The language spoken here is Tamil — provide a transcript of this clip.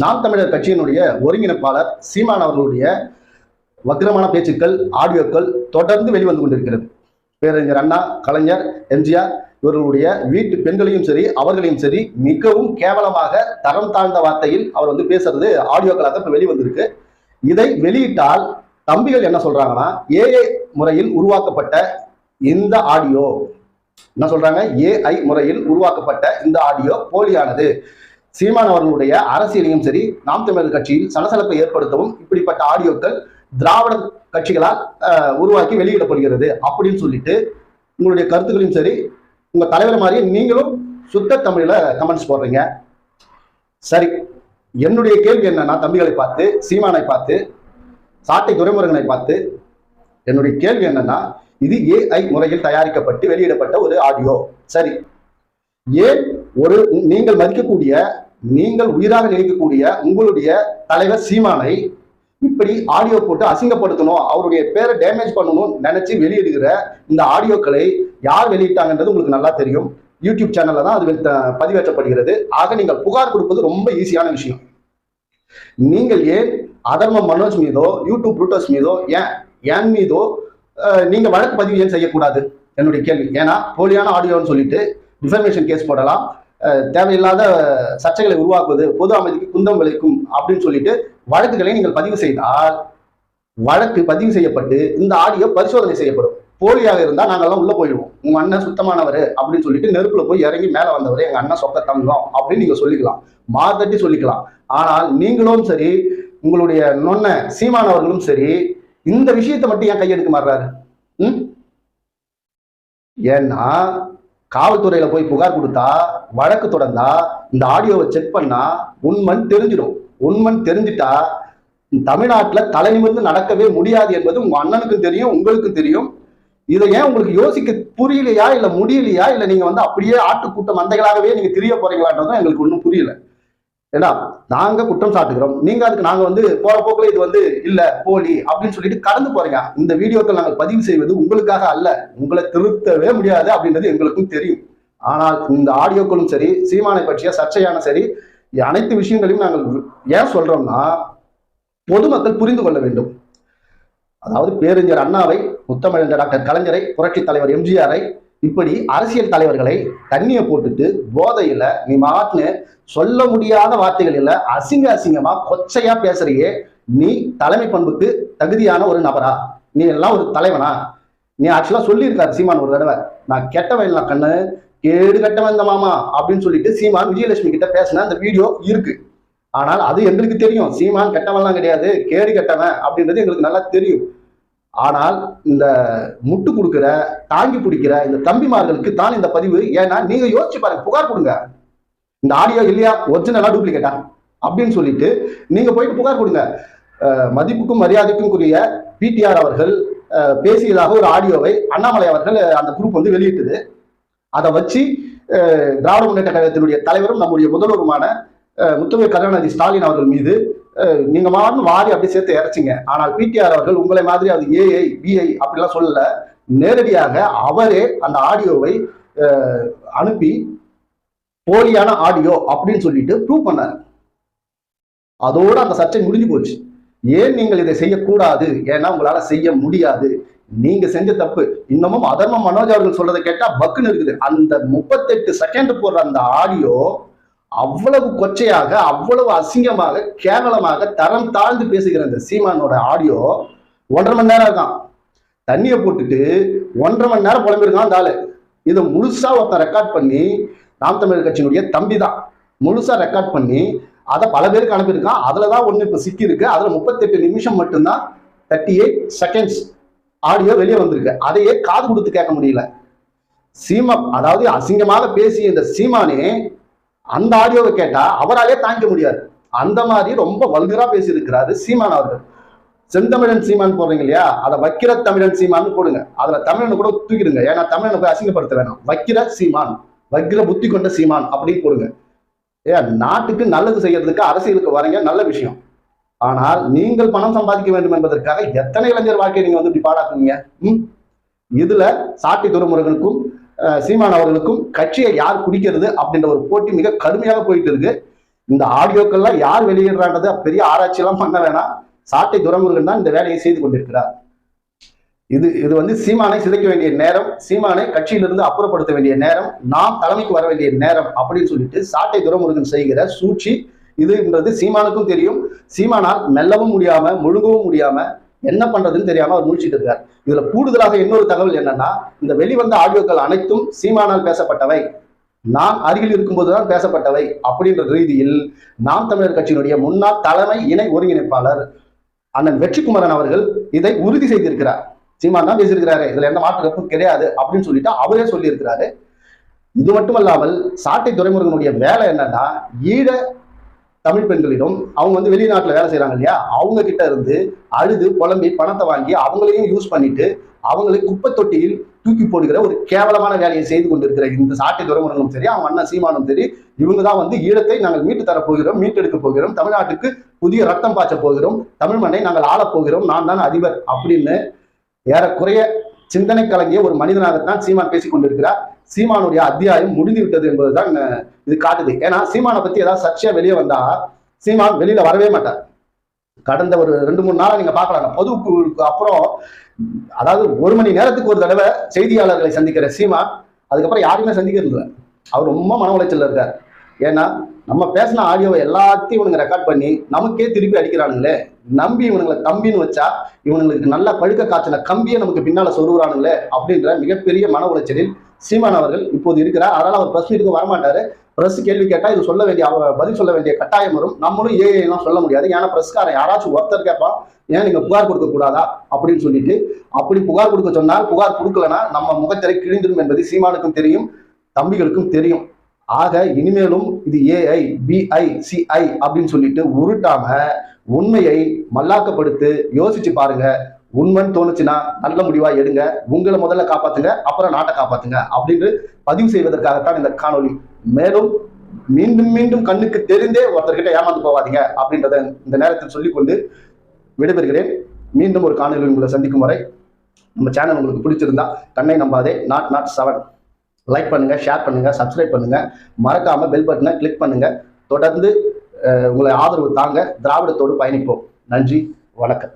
நாம் தமிழர் கட்சியினுடைய ஒருங்கிணைப்பாளர் சீமான் அவர்களுடைய வக்கிரமான பேச்சுக்கள் ஆடியோக்கள் தொடர்ந்து வெளிவந்து கொண்டிருக்கிறது. பேரறிஞர் அண்ணா கலைஞர் எம்ஜிஆர் இவர்களுடைய வீட்டு பெண்களையும் சரி அவர்களையும் சரி மிகவும் கேவலமாக தரம் தாழ்ந்த வார்த்தையில் அவர் வந்து பேசுறது ஆடியோக்களாக இப்ப வெளிவந்திருக்கு. இதை வெளியிட்டால் தம்பிகள் என்ன சொல்றாங்கன்னா ஏஏ முறையில் உருவாக்கப்பட்ட இந்த ஆடியோ. என்ன சொல்றாங்க? ஏஐ முறையில் உருவாக்கப்பட்ட இந்த ஆடியோ போலியானது. சீமான் அவர்களுடைய அரசியலையும் சரி நாம் தமிழர் கட்சியில் சலசலப்பை ஏற்படுத்தவும் இப்படிப்பட்ட ஆடியோக்கள் திராவிட கட்சிகளால் உருவாக்கி வெளியிடப்படுகிறது அப்படின்னு சொல்லிட்டு உங்களுடைய கருத்துக்களையும் சரி உங்க தலைவர் மாதிரி நீங்களும் சுத்த தமிழ்ல கமெண்ட்ஸ் போடுறீங்க. சரி என்னுடைய கேள்வி என்னன்னா தம்பிகளை பார்த்து சீமானை பார்த்து சாட்டை துறைமுருகனை பார்த்து என்னுடைய கேள்வி என்னன்னா இது ஏஐ முறையில் தயாரிக்கப்பட்டு வெளியிடப்பட்ட ஒரு ஆடியோ. சரி ஏன் ஒரு நீங்கள் மதிக்கக்கூடிய நீங்கள் உயிராக நினைக்கக்கூடிய உங்களுடைய தலைவர் சீமானை இப்படி ஆடியோ போட்டு அசிங்கப்படுத்தணும் அவருடைய பேரை டேமேஜ் பண்ணணும் நினைச்சு வெளியிடுகிற இந்த ஆடியோக்களை யார் வெளியிட்டாங்கன்றது உங்களுக்கு நல்லா தெரியும். யூடியூப் சேனல்ல தான் அது பதிவேற்றப்படுகிறது. ஆக நீங்கள் புகார் கொடுப்பது ரொம்ப ஈஸியான விஷயம். நீங்கள் ஏன் அதர்ம மனோஜ் மீதோ யூடியூப் ரூட்டர்ஸ் மீதோ ஏன் என் மீதோ நீங்க வழக்கு பதிவு ஏன் செய்யக்கூடாது? என்னுடைய கேள்வி. ஏன்னா போலியான ஆடியோன்னு சொல்லிட்டு டிஃபர்மேஷன் கேஸ் போடலாம். தேவையில்லாத சர்ச்சைகளை உருவாக்குவது பொது அமைதிக்கு குந்தம் விளைக்கும் அப்படின்னு சொல்லிட்டு வழக்குகளை நீங்கள் பதிவு செய்தால் வழக்கு பதிவு செய்யப்பட்டு இந்த ஆடியோ பரிசோதனை செய்யப்படும். போலியாக இருந்தால் நாங்கள்லாம் உள்ள போயிடுவோம். உங்க அண்ணன் சுத்தமானவர் அப்படின்னு சொல்லிட்டு நெருப்புல போய் இறங்கி மேல வந்தவர் எங்க அண்ணன் சொத்த தங்கம் அப்படின்னு நீங்க சொல்லிக்கலாம். மாத்தட்டி சொல்லிக்கலாம். ஆனால் நீங்களும் சரி உங்களுடைய நொன்ன சீமானவர்களும் சரி இந்த விஷயத்தை மட்டும் ஏன் கையெடுக்க மாறுறாரு ம்? ஏன்னா காவல்துறையில போய் புகார் கொடுத்தா வழக்கு தொடர்ந்தா இந்த ஆடியோவை செக் பண்ணா உண்மன் தெரிஞ்சிடும். உண்மன் தெரிஞ்சிட்டா தமிழ்நாட்டுல தலை நிமிர்ந்து நடக்கவே முடியாது என்பது உங்க அண்ணனுக்கும் தெரியும் உங்களுக்கும் தெரியும். இதை ஏன் உங்களுக்கு யோசிக்க புரியலையா இல்ல முடியலையா இல்ல நீங்க வந்து அப்படியே ஆட்டுக்கூட்ட மந்தைகளாகவே நீங்க திரிய போறீங்களான்றதும் எங்களுக்கு ஒன்றும் புரியல. ஏன்னா நாங்க குற்றம் சாட்டுகிறோம். நீங்க அதுக்கு நாங்க வந்து போற போக்குல இது வந்து இல்ல போலி அப்படின்னு சொல்லிட்டு கடந்து போறீங்க. இந்த வீடியோக்கள் நாங்கள் பதிவு செய்வது உங்களுக்காக அல்ல. உங்களை திருத்தவே முடியாது அப்படின்றது எங்களுக்கும் தெரியும். ஆனால் இந்த ஆடியோக்களும் சரி சீமானை பற்றிய சர்ச்சையான சரி அனைத்து விஷயங்களையும் நாங்கள் ஏன் சொல்றோம்னா பொதுமக்கள் புரிந்து கொள்ள வேண்டும். அதாவது பேரறிஞர் அண்ணாவை முத்தமிழர் டாக்டர் கலைஞரை புரட்சித் தலைவர் எம்ஜிஆரை இப்படி அரசியல் தலைவர்களை தண்ணிய போட்டுட்டு போதையில நீ மாட்டுன்னு சொல்ல முடியாத வார்த்தைகள் இல்ல அசிங்க அசிங்கமா கொச்சையா பேசுறியே நீ தலைமை பண்புக்கு தகுதியான ஒரு நபரா? நீ எல்லாம் ஒரு தலைவனா? நீ ஆக்சுவலா சொல்லியிருக்காரு சீமான் ஒரு தடவை நான் கெட்டவன் இல்லை கண்ணு கேடு கட்டவன் இந்த மாமா அப்படின்னு சொல்லிட்டு சீமான் விஜயலட்சுமி கிட்ட பேசின அந்த வீடியோ இருக்கு. ஆனால் அது எங்களுக்கு தெரியும். சீமான் கெட்டவன்லாம் கிடையாது கேடு கெட்டவன் அப்படின்றது எங்களுக்கு நல்லா தெரியும். ஆனால் இந்த முட்டு கொடுக்குற தாங்கி பிடிக்கிற இந்த தம்பிமார்களுக்கு தான் இந்த பதிவு. ஏன்னா நீங்க யோசிச்சு பாருங்க புகார் கொடுங்க. இந்த ஆடியோ இல்லையா? ஒரிஜினலா டூப்ளிகேட்டா அப்படின்னு சொல்லிட்டு நீங்க போயிட்டு புகார் கொடுங்க. மதிப்புக்கும் மரியாதைக்கும் கூறிய பிடிஆர் அவர்கள் பேசியதாக ஒரு ஆடியோவை அண்ணாமலை அவர்கள் அந்த குரூப் வந்து வெளியிட்டது. அதை வச்சு திராவிட முன்னேற்ற கழகத்தினுடைய தலைவரும் நம்முடைய முதல்வருமான அஹ், கருணாநிதி ஸ்டாலின் அவர்கள் மீது நீங்கள் நீங்க மாறும் வாரி அப்படி சேர்த்து இறைச்சிங்க. ஆனால் பிடிஆர் அவர்கள் உங்களை மாதிரி அது ஏஐ பிஐ அப்படிலாம் சொல்லல. நேரடியாக அவரே அந்த ஆடியோவை அனுப்பி போலியான ஆடியோ அப்படின்னு சொல்லிட்டு ப்ரூவ் பண்ணார். அதோடு அந்த சர்ச்சை முடிஞ்சு போச்சு. ஏன் நீங்கள் இதை செய்யக்கூடாது? ஏன்னா உங்களால் செய்ய முடியாது. நீங்க செஞ்ச தப்பு. இன்னமும் அதர்ம மனோஜ் அவர்கள் சொல்றதை கேட்டா பக்குன்னு இருக்குது. அந்த முப்பத்தெட்டு செகண்ட் போடுற அந்த ஆடியோ அவ்வளவு கொச்சையாக அவ்வளவு அசிங்கமாக கேவலமாக தரம் தாழ்ந்து பேசுகிற அந்த சீமானோட ஆடியோ ஒன்றரை மணி நேரம் இருக்கான். தண்ணியை போட்டுட்டு ஒன்றரை மணி நேரம் புலம்பிருக்கான் அந்த ஆளு. இதை முழுசா ஒருத்தன் ரெக்கார்ட் பண்ணி நாம் தமிழர் கட்சியினுடைய தம்பி தான். முழுசா ரெக்கார்ட் பண்ணி அதை பல பேருக்கு அனுப்பியிருக்கான். அதுல தான் ஒண்ணு இப்ப சிக்கி இருக்கு. அதுல முப்பத்தெட்டு நிமிஷம் மட்டும்தான் தேர்ட்டி எயிட் செகண்ட்ஸ் ஆடியோ வெளியே வந்திருக்கு. அதையே காது கொடுத்து கேட்க முடியல. சீமா அதாவது அசிங்கமாக பேசிய இந்த சீமானே அந்த ஆடியோவை கேட்டா அவராலே தாங்கிக்க முடியாது. அந்த மாதிரி ரொம்ப வல்கரா பேசியிருக்கிறாரு சீமான் அவர்கள். செந்தமிழன் சீமான் போடுறீங்க இல்லையா? அதை வக்கிர தமிழன் சீமான்னு போடுங்க. அதுல தமிழனை கூட தூக்கிடுங்க. ஏன்னா தமிழனை போய் அசிங்கப்படுத்த வேணாம். வக்கிர சீமான் வக்கிர புத்தி கொண்ட சீமான் அப்படின்னு போடுங்க. ஏன் நாட்டுக்கு நல்லது செய்யறதுக்கு அரசியலுக்கு வரீங்க நல்ல விஷயம். ஆனால் நீங்கள் பணம் சம்பாதிக்க வேண்டும் என்பதற்காக எத்தனை இளைஞர் வாழ்க்கையை நீங்க வந்து இப்படி பாடாக்குங்க இதுல சாட்டி துறைமுருகனுக்கும் சீமான் அவர்களுக்கும் கட்சியை யார் குடிக்கிறது அப்படின்ற ஒரு போட்டி மிக கடுமையாக போயிட்டு இருக்கு. இந்த ஆடியோக்கள்லாம் யார் வெளியிடுறான்றது பெரிய ஆராய்ச்சியெல்லாம் பண்ண வேணாம். சாட்டை துரமுருகன் தான் இந்த வேலையை செய்து கொண்டிருக்கிறார். இது இது வந்து சீமானை சிதைக்க வேண்டிய நேரம் சீமானை கட்சியிலிருந்து அப்புறப்படுத்த வேண்டிய நேரம் நாம் தலைமைக்கு வர வேண்டிய நேரம் அப்படின்னு சொல்லிட்டு சாட்டை துரமுருகன் செய்கிற சூழ்ச்சி இதுன்றது சீமானுக்கும் தெரியும். சீமானால் மெல்லவும் முடியாம முழுங்கவும் முடியாம என்ன பண்றதுன்னு தெரியாம அவர் முடிச்சிட்டு இருக்கார். இதுல கூடுதலாக இன்னொரு தகவல் என்னன்னா இந்த வெளிவந்த ஆடியோக்கள் அனைத்தும் சீமானால் பேசப்பட்டவை. நான் அருகில் இருக்கும்போதுதான் பேசப்பட்டவை அப்படின்ற ரீதியில் நாம் தமிழர் கட்சியினுடைய முன்னாள் தலைமை இணை ஒருங்கிணைப்பாளர் அண்ணன் வெற்றிக்குமரன் அவர்கள் இதை உறுதி செய்திருக்கிறார். சீமான் தான் பேசியிருக்கிறாரு. இதுல எந்த மாற்று கருத்தும் கிடையாது அப்படின்னு சொல்லிட்டு அவரே சொல்லியிருக்கிறாரு. இது மட்டுமல்லாமல் சாட்டை துறைமுருகனுடைய வேலை என்னன்னா ஈழ தமிழ் பெண்களிடம் அவங்க வந்து வெளிநாட்டில் வேலை செய்கிறாங்க இல்லையா? அவங்க கிட்ட இருந்து அழுது புலம்பி பணத்தை வாங்கி அவங்களையும் யூஸ் பண்ணிட்டு அவங்களை குப்பை தொட்டியில் தூக்கி போடுகிற ஒரு கேவலமான வேலையை செய்து கொண்டிருக்கிற இந்த சாட்டை துறைமுருகனும் சரி அவங்க அண்ணன் சீமானும் சரி இவங்க தான் வந்து ஈழத்தை நாங்கள் மீட்டு தரப்போகிறோம் மீட்டெடுக்க போகிறோம் தமிழ்நாட்டுக்கு புதிய ரத்தம் பாய்ச்ச போகிறோம் தமிழ் மண்ணை நாங்கள் ஆளப் போகிறோம் நான் தான் அதிபர் அப்படின்னு ஏறக்குறைய சிந்தனை கலங்கிய ஒரு மனிதனாகத்தான் சீமான் பேசிக் கொண்டிருக்கிறார். சீமானுடைய அத்தியாயம் முடிந்து விட்டது என்பதுதான் இது காட்டுது. ஏன்னா சீமானை பத்தி ஏதாவது சர்ச்சையா வெளியே வந்தா சீமான் வெளியில வரவே மாட்டார். கடந்த ஒரு ரெண்டு மூணு நாளா நீங்க பாக்கலாம் பொதுக்குழுக்கு அப்புறம் அதாவது ஒரு மணி நேரத்துக்கு ஒரு தடவை செய்தியாளர்களை சந்திக்கிற சீமான் அதுக்கப்புறம் யாரையுமே சந்திக்கிறது அவர் ரொம்ப மன உளைச்சல் இருக்கார். ஏன்னா நம்ம பேசின ஆடியோவை எல்லாத்தையும் இவனுங்க ரெக்கார்ட் பண்ணி நமக்கே திருப்பி அடிக்கிறானுங்களே. நம்பி இவனுங்களை தம்பின்னு வச்சா இவனுங்களுக்கு நல்ல பழுக்க காய்ச்சின கம்பியை நமக்கு பின்னால சொருகிறானுங்களே அப்படின்ற மிகப்பெரிய மன உளைச்சலில் சீமான் அவர்கள் இப்போது இருக்கிறார். அதனால அவர் பிரஸ் மீட்டுக்கு வரமாட்டாரு. பிரஸ் கேள்வி கேட்டா இது சொல்ல வேண்டிய பதில் சொல்ல வேண்டிய கட்டாயம் வரும். நம்மளும் ஏஐ எல்லாம் சொல்ல முடியாது. ஏன்னா பிரஸ்காரன் யாராச்சும் ஒருத்தர் கேட்பான் ஏன் நீங்க புகார் கொடுக்க கூடாதா? அப்படின்னு சொல்லிட்டு அப்படி புகார் கொடுக்க சொன்னால் புகார் கொடுக்கலனா நம்ம முகத்திரை கிழிந்துடும் என்பது சீமானுக்கும் தெரியும் தம்பிகளுக்கும் தெரியும். ஆக இனிமேலும் இது ஏஐ பிஐ சிஐ அப்படின்னு சொல்லிட்டு உருட்டாம உண்மையை மல்லாக்கப்படுத்து யோசிச்சு பாருங்க. உண்மைன்னு தோணுச்சுன்னா நல்ல முடிவா எடுங்க. உங்களை முதல்ல காப்பாத்துங்க அப்புறம் நாட்டை காப்பாத்துங்க அப்படின்னு பதிவு செய்வதற்காகத்தான் இந்த காணொளி. மேலும் மீண்டும் மீண்டும் கண்ணுக்கு தெரிந்தே ஒருத்தர்கிட்ட ஏமாந்து போவாதீங்க அப்படின்றத இந்த நேரத்தில் சொல்லிக்கொண்டு விடைபெறுகிறேன். மீண்டும் ஒரு காணொலி உங்களை சந்திக்கும் வரை நம்ம சேனல் உங்களுக்கு பிடிச்சிருந்தா கண்ணை நம்பாதே. நாட் நாட் செவன் லைக் பண்ணுங்கள் ஷேர் பண்ணுங்கள் சப்ஸ்கிரைப் பண்ணுங்கள் மறக்காமல் பெல் பட்டனை கிளிக் பண்ணுங்கள் தொடர்ந்து உங்களை ஆதரவு தாங்க திராவிடத்தோடு பயணிப்போம். நன்றி வணக்கம்.